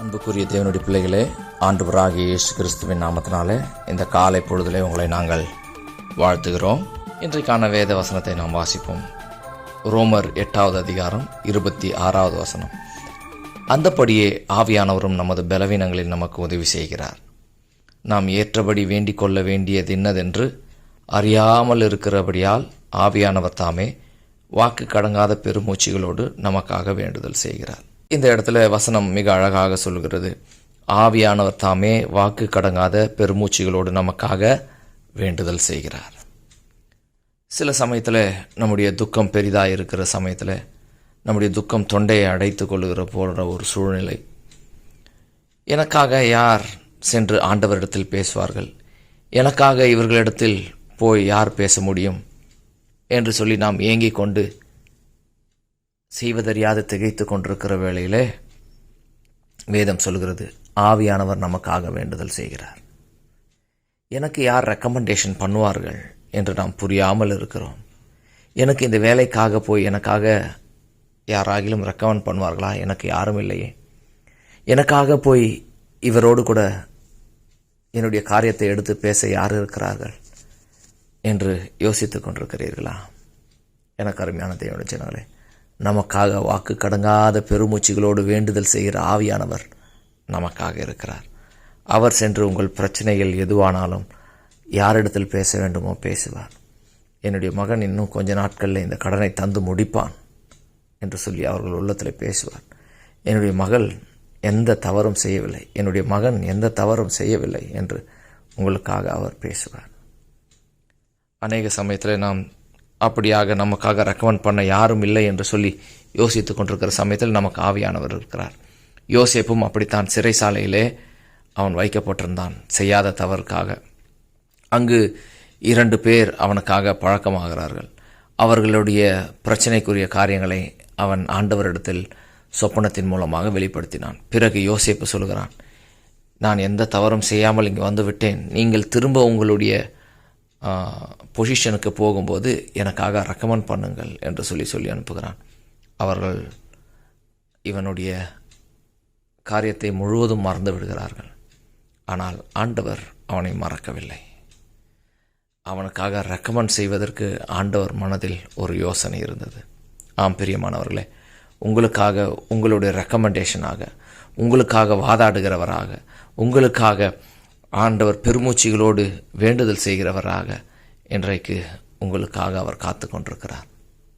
அன்புக்குரிய தேவனுடைய பிள்ளைகளே ஆண்டவராகிய இயேசு கிறிஸ்துவின் நாமத்தினாலே இந்த காலை பொழுதிலே உங்களை நாங்கள் வாழ்த்துகிறோம். இன்றைக்கான வேத வசனத்தை நாம் வாசிப்போம். ரோமர் எட்டாவது அதிகாரம் இருபத்தி ஆறாவது வசனம். அந்தப்படியே ஆவியானவரும் நமது பலவீனங்களில் நமக்கு உதவி செய்கிறார். நாம் ஏற்றபடி வேண்டிக் கொள்ள வேண்டியது என்னதென்று அறியாமல் இருக்கிறபடியால் ஆவியானவர் தாமே வாக்கு கடங்காத பெருமூச்சிகளோடு நமக்காக வேண்டுதல் செய்கிறார். இந்த இடத்துல வசனம் மிக அழகாக சொல்கிறது ஆவியானவர் தாமே வாக்கு கடங்காத பெருமூச்சிகளோடு நமக்காக வேண்டுதல் செய்கிறார். சில சமயத்தில் நம்முடைய துக்கம் பெரிதாக இருக்கிற சமயத்தில் நம்முடைய துக்கம் தொண்டையை அடைத்து கொள்ளுகிற போன்ற ஒரு சூழ்நிலை. எனக்காக யார் சென்று ஆண்டவரிடத்தில் பேசுவார்கள்? எனக்காக இவர்களிடத்தில் போய் யார் பேச முடியும்? என்று சொல்லி நாம் ஏங்கிக் கொண்டு செய்வதறியாது திகைத்து கொண்டிருக்கிற வேளையிலே வேதம் சொல்கிறது ஆவியானவர் நமக்காக வேண்டுதல் செய்கிறார். எனக்கு யார் ரெக்கமெண்டேஷன் பண்ணுவார்கள் என்று நாம் புரியாமல் இருக்கிறோம். எனக்கு இந்த வேலைக்காக போய் எனக்காக யாராகிலும் ரெக்கமெண்ட் பண்ணுவார்களா? எனக்கு யாரும் இல்லையே. எனக்காக போய் இவரோடு கூட என்னுடைய காரியத்தை எடுத்து பேச யார் இருக்கிறார்கள் என்று யோசித்து கொண்டிருக்கிறீர்களா? எனக்கு அருமையான தேவையான ஜனங்களே நமக்காக வாக்கு கடங்காத பெருமூச்சிகளோடு வேண்டுதல் செய்கிற ஆவியானவர் நமக்காக இருக்கிறார். அவர் சென்று உங்கள் பிரச்சனைகள் எதுவானாலும் யாரிடத்தில் பேச வேண்டுமோ பேசுவார். என்னுடைய மகன் இன்னும் கொஞ்ச நாட்களில் இந்த கடனை தந்து முடிப்பான் என்று சொல்லி அவர்கள் உள்ளத்தில் பேசுவார். என்னுடைய மகள் எந்த தவறும் செய்யவில்லை. என்னுடைய மகன் எந்த தவறும் செய்யவில்லை என்று உங்களுக்காக அவர் பேசுவார். அநேக சமயத்தில் நாம் அப்படியாக நமக்காக ரெக்கமெண்ட் பண்ண யாரும் இல்லை என்று சொல்லி யோசித்து கொண்டிருக்கிற சமயத்தில் நமக்கு ஆவியானவர் இருக்கிறார். யோசேப்பும் அப்படித்தான் சிறைசாலையிலே அவன் வைக்கப்பட்டிருந்தான் செய்யாத தவறுக்காக. அங்கு இரண்டு பேர் அவனுக்காக பழக்கமாகிறார்கள். அவர்களுடைய பிரச்சனைக்குரிய காரியங்களை அவன் ஆண்டவரிடத்தில் சொப்பனத்தின் மூலமாக வெளிப்படுத்தினான். பிறகு யோசேப்பு சொல்கிறான் நான் எந்த தவறும் செய்யாமல் இங்கே வந்துவிட்டேன். நீங்கள் திரும்ப உங்களுடைய பொசிஷனுக்கு போகும்போது எனக்காக ரெக்கமெண்ட் பண்ணுங்கள் என்று சொல்லி சொல்லி அனுப்புகிறான். அவர்கள் இவனுடைய காரியத்தை முழுவதும் மறந்து விடுகிறார்கள். ஆனால் ஆண்டவர் அவனை மறக்கவில்லை. அவனுக்காக ரெக்கமெண்ட் செய்வதற்கு ஆண்டவர் மனதில் ஒரு யோசனை இருந்தது. ஆம் பிரியமானவர்களே உங்களுக்காக உங்களுடைய ரெக்கமெண்டேஷனாக உங்களுக்காக வாதாடுகிறவராக உங்களுக்காக ஆண்டவர் பெருமூச்சிகளோடு வேண்டுதல் செய்கிறவராக இன்றைக்கு உங்களுக்காக அவர் காத்து கொண்டிருக்கிறார்.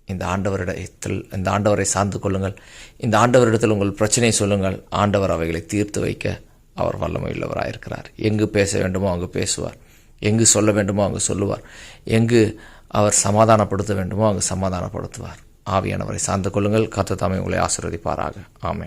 இந்த ஆண்டவரிடத்தில் இந்த ஆண்டவரை சார்ந்து கொள்ளுங்கள். இந்த ஆண்டவரிடத்தில் உங்கள் பிரச்சனையை சொல்லுங்கள். ஆண்டவர் அவைகளை தீர்த்து வைக்க அவர் வல்லமையுள்ளவராயிருக்கிறார். எங்கு பேச வேண்டுமோ அங்கு பேசுவார். எங்கு சொல்ல வேண்டுமோ அங்கு சொல்லுவார். எங்கு அவர் சமாதானப்படுத்த வேண்டுமோ அங்கு சமாதானப்படுத்துவார். ஆவியானவரை சார்ந்து கொள்ளுங்கள். கத்த தாமே உங்களை ஆசிர்வதிப்பாராக. ஆமே